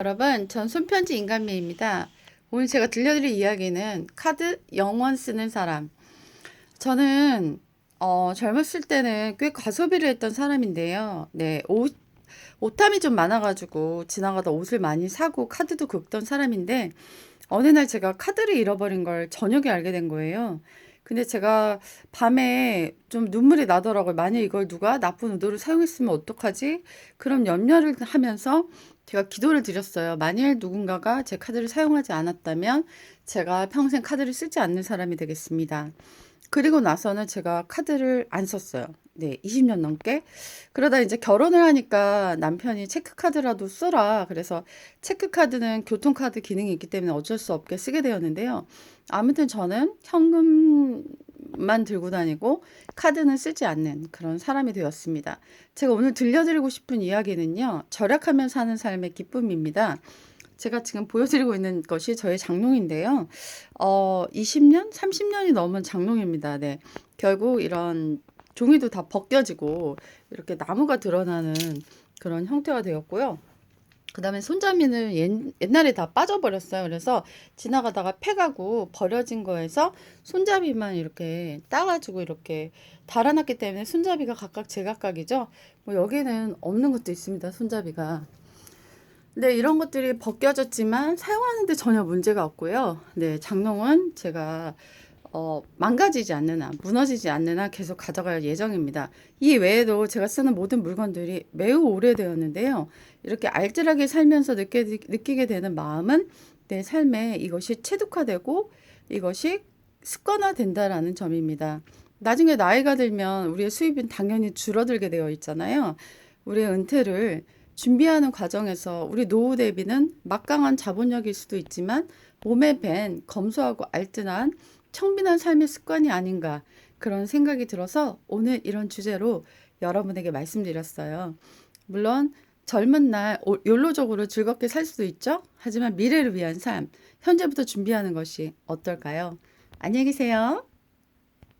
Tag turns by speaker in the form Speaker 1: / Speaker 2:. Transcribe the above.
Speaker 1: 여러분, 전 손편지 인간미입니다. 오늘 제가 들려드릴 이야기는 카드 영원 쓰는 사람. 저는 어, 젊었을 때는 꽤 과소비를 했던 사람인데요. 네, 옷, 옷함이 좀 많아가지고 지나가다 옷을 많이 사고 카드도 긁던 사람인데 어느 날 제가 카드를 잃어버린 걸 저녁에 알게 된 거예요. 근데 제가 밤에 좀 눈물이 나더라고요. 만약 이걸 누가 나쁜 의도로 사용했으면 어떡하지? 그럼 염려를 하면서 제가 기도를 드렸어요. 만일 누군가가 제 카드를 사용하지 않았다면 제가 평생 카드를 쓰지 않는 사람이 되겠습니다. 그리고 나서는 제가 카드를 안 썼어요. 네, 20년 넘게. 그러다 이제 결혼을 하니까 남편이 체크카드라도 써라. 그래서 체크카드는 교통카드 기능이 있기 때문에 어쩔 수 없게 쓰게 되었는데요. 아무튼 저는 현금 만 들고 다니고 카드는 쓰지 않는 그런 사람이 되었습니다. 제가 오늘 들려드리고 싶은 이야기는요. 절약하며 사는 삶의 기쁨입니다. 제가 지금 보여드리고 있는 것이 저의 장롱인데요. 어, 20년, 30년이 넘은 장롱입니다. 네. 결국 이런 종이도 다 벗겨지고 이렇게 나무가 드러나는 그런 형태가 되었고요. 그 다음에 손잡이는 옛, 옛날에 다 빠져버렸어요. 그래서 지나가다가 패가고 버려진 거에서 손잡이만 이렇게 따가지고 이렇게 달아놨기 때문에 손잡이가 각각 제각각이죠. 뭐 여기는 없는 것도 있습니다. 손잡이가. 네, 이런 것들이 벗겨졌지만 사용하는데 전혀 문제가 없고요. 네, 장롱은 제가 어, 망가지지 않는 한, 무너지지 않는 한 계속 가져갈 예정입니다. 이 외에도 제가 쓰는 모든 물건들이 매우 오래되었는데요. 이렇게 알뜰하게 살면서 느끼, 느끼게 되는 마음은 내 삶에 이것이 체득화되고 이것이 습관화된다라는 점입니다. 나중에 나이가 들면 우리의 수입은 당연히 줄어들게 되어 있잖아요. 우리의 은퇴를 준비하는 과정에서 우리 노후 대비는 막강한 자본력일 수도 있지만 몸에 밴 검소하고 알뜰한 청빈한 삶의 습관이 아닌가 그런 생각이 들어서 오늘 이런 주제로 여러분에게 말씀드렸어요. 물론 젊은 날 오- 욜로적으로 즐겁게 살 수도 있죠. 하지만 미래를 위한 삶, 현재부터 준비하는 것이 어떨까요? 안녕히 계세요.